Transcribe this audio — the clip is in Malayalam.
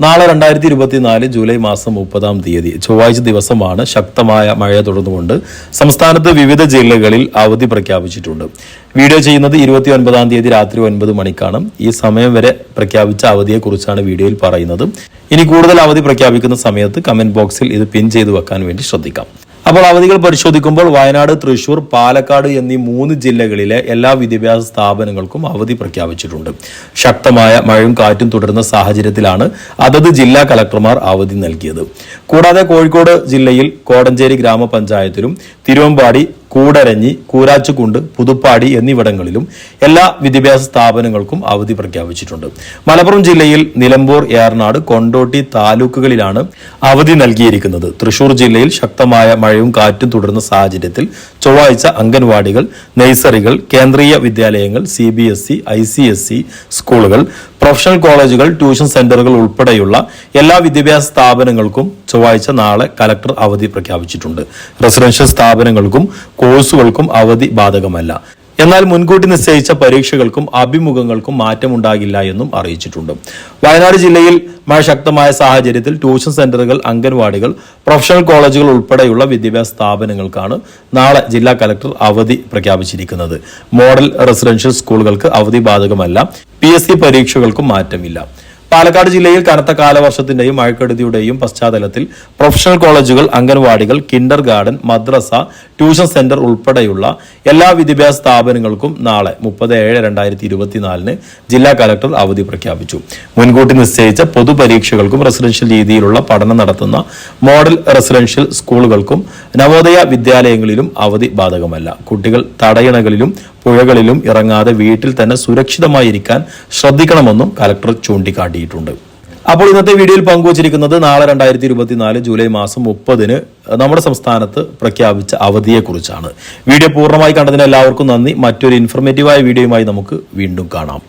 നാളെ രണ്ടായിരത്തി ഇരുപത്തിനാല് ജൂലൈ മാസം മുപ്പതാം തീയതി ചൊവ്വാഴ്ച ദിവസമാണ് ശക്തമായ മഴയെ തുടർന്നുകൊണ്ട് സംസ്ഥാനത്ത് വിവിധ ജില്ലകളിൽ അവധി പ്രഖ്യാപിച്ചിട്ടുണ്ട്. വീഡിയോ ചെയ്യുന്നത് ഇരുപത്തി ഒൻപതാം തീയതി രാത്രി ഒൻപത് മണിക്കാണ്. ഈ സമയം വരെ പ്രഖ്യാപിച്ച അവധിയെക്കുറിച്ചാണ് വീഡിയോയിൽ പറയുന്നത്. ഇനി കൂടുതൽ അവധി പ്രഖ്യാപിക്കുന്ന സമയത്ത് കമന്റ് ബോക്സിൽ ഇത് പിൻ ചെയ്തു വെക്കാൻ വേണ്ടി ശ്രദ്ധിക്കാം. അപ്പോൾ അവധികൾ പരിശോധിക്കുമ്പോൾ വയനാട് തൃശൂർ പാലക്കാട് എന്നീ മൂന്ന് ജില്ലകളിലെ എല്ലാ വിദ്യാഭ്യാസ സ്ഥാപനങ്ങൾക്കും അവധി പ്രഖ്യാപിച്ചിട്ടുണ്ട്. ശക്തമായ മഴയും കാറ്റും തുടരുന്ന സാഹചര്യത്തിലാണ് അതത് ജില്ലാ കലക്ടർമാർ അവധി നൽകിയത്. കൂടാതെ കോഴിക്കോട് ജില്ലയിൽ കോടഞ്ചേരി ഗ്രാമപഞ്ചായത്തിലും തിരുവമ്പാടി കൂടരഞ്ഞി കൂരാച്ചുകുണ്ട് പുതുപ്പാടി എന്നിവിടങ്ങളിലും എല്ലാ വിദ്യാഭ്യാസ സ്ഥാപനങ്ങൾക്കും അവധി പ്രഖ്യാപിച്ചിട്ടുണ്ട്. മലപ്പുറം ജില്ലയിൽ നിലമ്പൂർ ഏറനാട് കൊണ്ടോട്ടി താലൂക്കുകളിലാണ് അവധി നൽകിയിരിക്കുന്നത്. തൃശൂർ ജില്ലയിൽ ശക്തമായ മഴയും കാറ്റും തുടരുന്ന സാഹചര്യത്തിൽ ചൊവ്വാഴ്ച അംഗൻവാടികൾ നഴ്സറികൾ കേന്ദ്രീയ വിദ്യാലയങ്ങൾ C B S E I C S E സ്കൂളുകൾ പ്രൊഫഷണൽ കോളേജുകൾ ട്യൂഷൻ സെന്ററുകൾ ഉൾപ്പെടെയുള്ള എല്ലാ വിദ്യാഭ്യാസ സ്ഥാപനങ്ങൾക്കും ചൊവ്വാഴ്ച നാളെ കലക്ടർ അവധി പ്രഖ്യാപിച്ചിട്ടുണ്ട്. റെസിഡൻഷ്യൽ സ്ഥാപനങ്ങൾക്കും കോഴ്സുകൾക്കും അവധി ബാധകമല്ല. എന്നാൽ മുൻകൂട്ടി നിശ്ചയിച്ച പരീക്ഷകൾക്കും അഭിമുഖങ്ങൾക്കും മാറ്റമുണ്ടാകില്ല എന്നും അറിയിച്ചിട്ടുണ്ട്. വയനാട് ജില്ലയിൽ മഴ ശക്തമായ സാഹചര്യത്തിൽ ട്യൂഷൻ സെന്ററുകൾ അംഗൻവാടികൾ പ്രൊഫഷണൽ കോളേജുകൾ ഉൾപ്പെടെയുള്ള വിദ്യാഭ്യാസ സ്ഥാപനങ്ങൾക്കാണ് നാളെ ജില്ലാ കലക്ടർ അവധി പ്രഖ്യാപിച്ചിരിക്കുന്നത്. മോഡൽ റെസിഡൻഷ്യൽ സ്കൂളുകൾക്ക് അവധി ബാധകമല്ല. പി എസ് സി പരീക്ഷകൾക്കും മാറ്റമില്ല. പാലക്കാട് ജില്ലയിൽ കനത്ത കാലവർഷത്തിന്റെയും മഴക്കെടുതിയുടെയും പശ്ചാത്തലത്തിൽ പ്രൊഫഷണൽ കോളേജുകൾ അംഗൻവാടികൾ കിൻഡർ ഗാർഡൻ മദ്രസ ട്യൂഷൻ സെന്റർ ഉൾപ്പെടെയുള്ള എല്ലാ വിദ്യാഭ്യാസ സ്ഥാപനങ്ങൾക്കും നാളെ മുപ്പത് ഏഴ് രണ്ടായിരത്തി ഇരുപത്തിനാലിന് ജില്ലാ കലക്ടർ അവധി പ്രഖ്യാപിച്ചു. മുൻകൂട്ടി നിശ്ചയിച്ച പൊതുപരീക്ഷകൾക്കും റെസിഡൻഷ്യൽ രീതിയിലുള്ള പഠനം നടത്തുന്ന മോഡൽ റെസിഡൻഷ്യൽ സ്കൂളുകൾക്കും നവോദയ വിദ്യാലയങ്ങളിലും അവധി ബാധകമല്ല. കുട്ടികൾ തടയണകളിലും പുഴകളിലും ഇറങ്ങാതെ വീട്ടിൽ തന്നെ സുരക്ഷിതമായിരിക്കാൻ ശ്രദ്ധിക്കണമെന്നും കലക്ടർ ചൂണ്ടിക്കാട്ടിയിട്ടുണ്ട്. അപ്പോൾ ഇന്നത്തെ വീഡിയോയിൽ പങ്കുവച്ചിരിക്കുന്നത് നാളെ രണ്ടായിരത്തി ഇരുപത്തിനാല് ജൂലൈ മാസം മുപ്പതിന് നമ്മുടെ സംസ്ഥാനത്ത് പ്രഖ്യാപിച്ച അവധിയെക്കുറിച്ചാണ്. വീഡിയോ പൂർണമായി കണ്ടതിന് എല്ലാവർക്കും നന്ദി. മറ്റൊരു ഇൻഫർമേറ്റീവായ വീഡിയോയുമായി നമുക്ക് വീണ്ടും കാണാം.